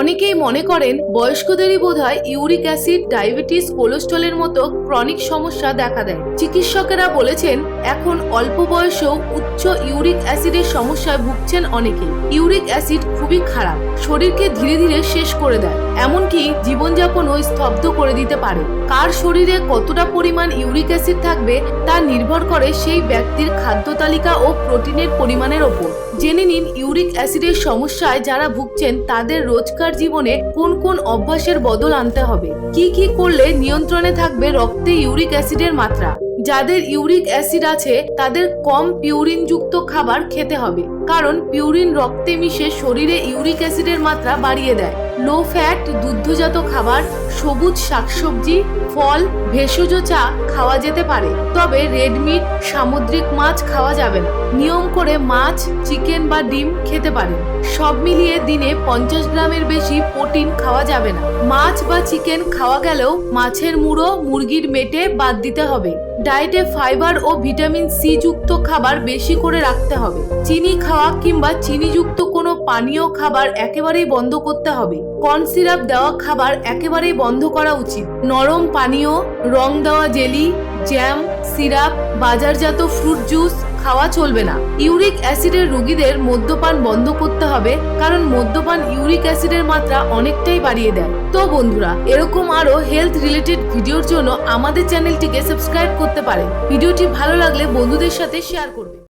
অনেকেই মনে করেন বয়স্কদেরই বোধহয় ইউরিক অ্যাসিড, ডায়াবেটিস, কোলেস্ট্রলের মতো ক্রনিক সমস্যা দেখা দেয়। চিকিৎসকেরা বলেছেন, এখন অল্প বয়সেও উচ্চ ইউরিক অ্যাসিডের সমস্যায় ভুগছেন অনেকে। ইউরিক অ্যাসিড খুবই খারাপ, শরীরকে ধীরে ধীরে শেষ করে দেয়। এমনকি জীবনযাপনও স্তব্ধ করে দিতে পারে। কার শরীরে কতটা পরিমাণ ইউরিক অ্যাসিড থাকবে, তা নির্ভর করে সেই ব্যক্তির খাদ্য তালিকা ও প্রোটিনের পরিমাণের ওপর। জেনে নিন ইউরিক অ্যাসিডের সমস্যায় যারা ভুগছেন, তাদের রোজকার জীবনে কোন কোন অভ্যাসের বদল আনতে হবে? কি কি করলে নিয়ন্ত্রণে থাকবে রক্তে ইউরিক অ্যাসিডের মাত্রা? যাদের ইউরিক অ্যাসিড আছে, তাদের কম পিউরিন যুক্ত খাবার খেতে হবে। কারণ পিউরিন রক্তে মিশে শরীরে ইউরিক অ্যাসিডের মাত্রা বাড়িয়ে দেয়। লো ফ্যাট, দুগ্ধজাত খাবার, সবুজ শাকসবজি, ফল, ভেষজ চা খাওয়া যেতে পারে। তবে রেড মিট, সামুদ্রিক মাছ খাওয়া যাবে না। নিয়ম করে মাছ, চিকেন বা ডিম খেতে পারেন। সব মিলিয়ে দিনে পঞ্চাশ গ্রামের বেশি প্রোটিন খাওয়া যাবে না। মাছ বা চিকেন খাওয়া গেলেও মাছের মুড়ো মুরগির মেটে বাদ দিতে হবে। ডায়েটে ফাইবার ও ভিটামিন সি যুক্ত খাবার বেশি করে রাখতে হবে। চিনি খাওয়া কিংবা চিনিযুক্ত কোনো পানীয় খাবার একেবারেই বন্ধ করতে হবে। কর্ন সিরাপ দেওয়া খাবার একেবারেই বন্ধ করা উচিত। নরম পানীয়, রং দেওয়া জেলি, জ্যাম, সিরাপ, বাজারজাত ফ্রুট জুস খাওয়া চলবে না। ইউরিক অ্যাসিডের রোগীদের মদ্যপান বন্ধ করতে হবে, কারণ মদ্যপান ইউরিক অ্যাসিডের মাত্রা অনেকটাই বাড়িয়ে দেয়। তো বন্ধুরা, এরকম আরও হেলথ রিলেটেড ভিডিওর জন্য আমাদের চ্যানেলটিকে সাবস্ক্রাইব করতে পারেন। ভিডিওটি ভালো লাগলে বন্ধুদের সাথে শেয়ার করবেন।